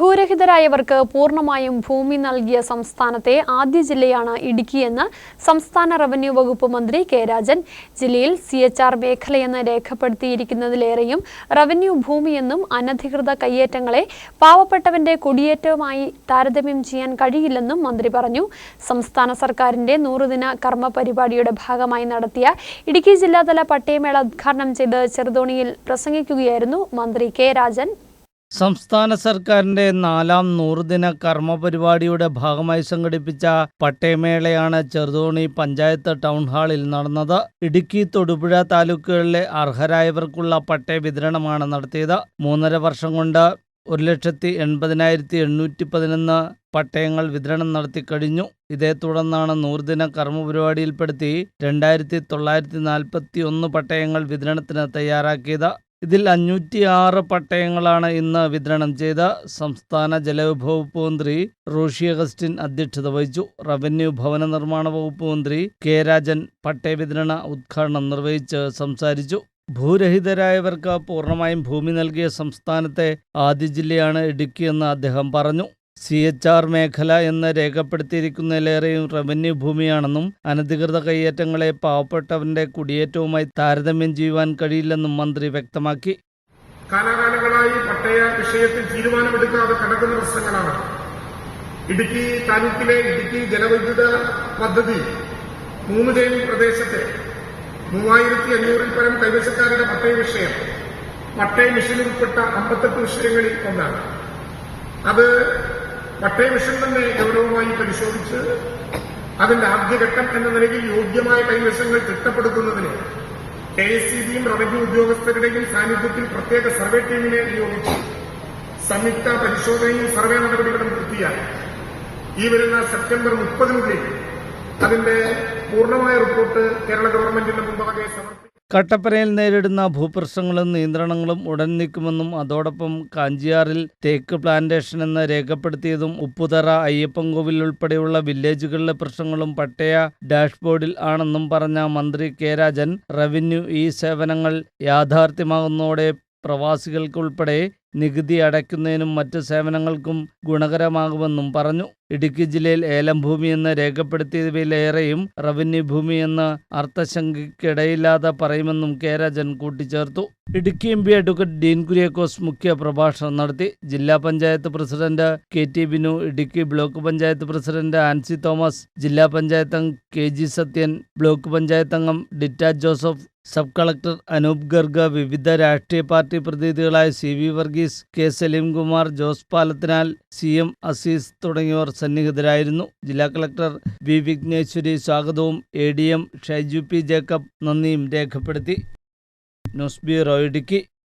ഭൂരഹിതരായവർക്ക് പൂർണമായും ഭൂമി നൽകിയ സംസ്ഥാനത്തെ ആദ്യ ജില്ലയാണ് ഇടുക്കിയെന്ന് സംസ്ഥാന റവന്യൂ വകുപ്പ് മന്ത്രി കെ രാജൻ. ജില്ലയിൽ സി എച്ച് ആർ മേഖലയെന്ന് രേഖപ്പെടുത്തിയിരിക്കുന്നതിലേറെയും റവന്യൂ ഭൂമിയെന്നും അനധികൃത കയ്യേറ്റങ്ങളെ പാവപ്പെട്ടവന്റെ കുടിയേറ്റവുമായി താരതമ്യം ചെയ്യാൻ കഴിയില്ലെന്നും മന്ത്രി പറഞ്ഞു. സംസ്ഥാന സർക്കാരിന്റെ നൂറുദിന കർമ്മ പരിപാടിയുടെ ഭാഗമായി നടത്തിയ ഇടുക്കി ജില്ലാതല പട്ടയമേള ഉദ്ഘാടനം ചെയ്ത് ചെറുതോണിയിൽ പ്രസംഗിക്കുകയായിരുന്നു മന്ത്രി കെ രാജൻ. സംസ്ഥാന സർക്കാരിന്റെ നാലാം നൂറുദിന കർമ്മ പരിപാടിയുടെ ഭാഗമായി സംഘടിപ്പിച്ച പട്ടയമേളയാണ് ചെറുതോണി പഞ്ചായത്ത് ടൗൺ ഹാളിൽ നടന്നത്. ഇടുക്കി തൊടുപുഴ താലൂക്കുകളിലെ അർഹരായവർക്കുള്ള പട്ടയ വിതരണമാണ് നടത്തിയത്. മൂന്നര വർഷം കൊണ്ട് ഒരു ലക്ഷത്തി എൺപതിനായിരത്തി എണ്ണൂറ്റി പതിനൊന്ന് പട്ടയങ്ങൾ വിതരണം നടത്തി കഴിഞ്ഞു. ഇതേ തുടർന്നാണ് നൂറുദിന കർമ്മ പരിപാടിയിൽപ്പെടുത്തി രണ്ടായിരത്തി തൊള്ളായിരത്തി നാൽപ്പത്തി ഒന്ന് പട്ടയങ്ങൾ വിതരണത്തിന് തയ്യാറാക്കിയത്. ഇതിൽ അഞ്ഞൂറ്റിയാറ് പട്ടയങ്ങളാണ് ഇന്ന് വിതരണം ചെയ്ത സംസ്ഥാന ജലവിഭവ വകുപ്പ് മന്ത്രി റോഷി അഗസ്റ്റിൻ അധ്യക്ഷത വഹിച്ചു. റവന്യൂ ഭവന നിർമ്മാണ വകുപ്പ് മന്ത്രി കെ രാജൻ പട്ടയ വിതരണ ഉദ്ഘാടനം നിർവഹിച്ച് സംസാരിച്ചു. ഭൂരഹിതരായവർക്ക് പൂർണമായും ഭൂമി നൽകിയ സംസ്ഥാനത്തെ ആദ്യ ജില്ലയാണ് ഇടുക്കിയെന്ന് അദ്ദേഹം പറഞ്ഞു. സി എച്ച് ആർ മേഖല എന്ന് രേഖപ്പെടുത്തിയിരിക്കുന്നതിലേറെയും റവന്യൂ ഭൂമിയാണെന്നും അനധികൃത കയ്യേറ്റങ്ങളെ പാവപ്പെട്ടവന്റെ കുടിയേറ്റവുമായി താരതമ്യം ചെയ്യുവാൻ കഴിയില്ലെന്നും മന്ത്രി വ്യക്തമാക്കി. കാലാകാലങ്ങളായി പട്ടയ വിഷയത്തിൽ തീരുമാനമെടുക്കാതെ കിടക്കുന്ന പ്രശ്നങ്ങളാണ്. ഇടുക്കി താലൂക്കിലെ ഇടുക്കി ജലവൈദ്യുത പദ്ധതി മൂന്ന് ജയിൽ പ്രദേശത്തെ മൂവായിരത്തി അഞ്ഞൂറിൽ പരം കൈവശക്കാരുടെ പട്ടയ വിഷയം. പട്ടയ മിഷനിൽ ഉൾപ്പെട്ട അമ്പത്തെട്ട് വിഷയങ്ങളിൽ ഒന്നാണ്. അത് പട്ടയ മിഷൻ തന്നെ ഗൗരവമായി പരിശോധിച്ച് അതിന്റെ ആദ്യഘട്ടം എന്ന നിലയിൽ യോഗ്യമായ കൈവശങ്ങൾ തിട്ടപ്പെടുത്തുന്നതിന് കെ എസ് സി ബിയും റവന്യൂ ഉദ്യോഗസ്ഥരുടെയും സാന്നിധ്യത്തിൽ പ്രത്യേക സർവേ ടീമിനെ നിയോഗിച്ചു. സംയുക്ത പരിശോധനയും സർവേ നടപടികളും പൂർത്തിയായി. ഈ വരുന്ന സെപ്റ്റംബർ മുപ്പതിനുള്ളിൽ അതിന്റെ പൂർണമായ റിപ്പോർട്ട് കേരള ഗവൺമെന്റിന്റെ മുമ്പാകെ സമർപ്പിക്കും കട്ടപ്പനയിൽ നേരിടുന്ന ഭൂപ്രശ്നങ്ങളും നിയന്ത്രണങ്ങളും ഉടൻ നീക്കുമെന്നും അതോടൊപ്പം കാഞ്ചിയാറിൽ തേക്ക് പ്ലാന്റേഷൻ എന്ന് രേഖപ്പെടുത്തിയതും ഉപ്പുതറ അയ്യപ്പൻകോവിൽ ഉൾപ്പെടെയുള്ള വില്ലേജുകളിലെ പ്രശ്നങ്ങളും പട്ടയ ഡാഷ്ബോർഡിൽ ആണെന്നും പറഞ്ഞ മന്ത്രി കെ രാജൻ റവന്യൂ ഈ സേവനങ്ങൾ യാഥാർത്ഥ്യമാകുന്നതോടെ പ്രവാസികൾക്കുൾപ്പെടെ നികുതി അടയ്ക്കുന്നതിനും മറ്റ് സേവനങ്ങൾക്കും ഗുണകരമാകുമെന്നും പറഞ്ഞു. ഇടുക്കി ജില്ലയിൽ ഏലം ഭൂമി എന്ന് രേഖപ്പെടുത്തിയവയിലേറെയും റവന്യൂ ഭൂമി എന്ന് അർത്ഥശങ്കയ്ക്കിടയില്ലാതെ പറയുമെന്നും കെ രാജൻ കൂട്ടിച്ചേർത്തു. Idukki M P advocate Dean Kuriakose മുഖ്യ പ്രഭാഷണം നടത്തി. ജില്ലാ panchayat president K T Binu Idukki block panchayat president Ancy Thomas ജില്ലാ പഞ്ചായത്ത് അംഗം K G Sathyan block panchayat അംഗം Ditta Joseph sub collector Anoop Garg വിവിധ രാഷ്ട്രീയ party പ്രതിനിധികളായ C V Varghese K Salimkumar Jose Palathinal C M Azeez തുടങ്ങിയവർ സന്നിഹിതരായിരുന്നു. ജില്ലാ collector V Vigneshwari സ്വാഗതവും A D M Shaiju P Jacob നന്ദിയും രേഖപ്പെടുത്തി. ഇടുക്കി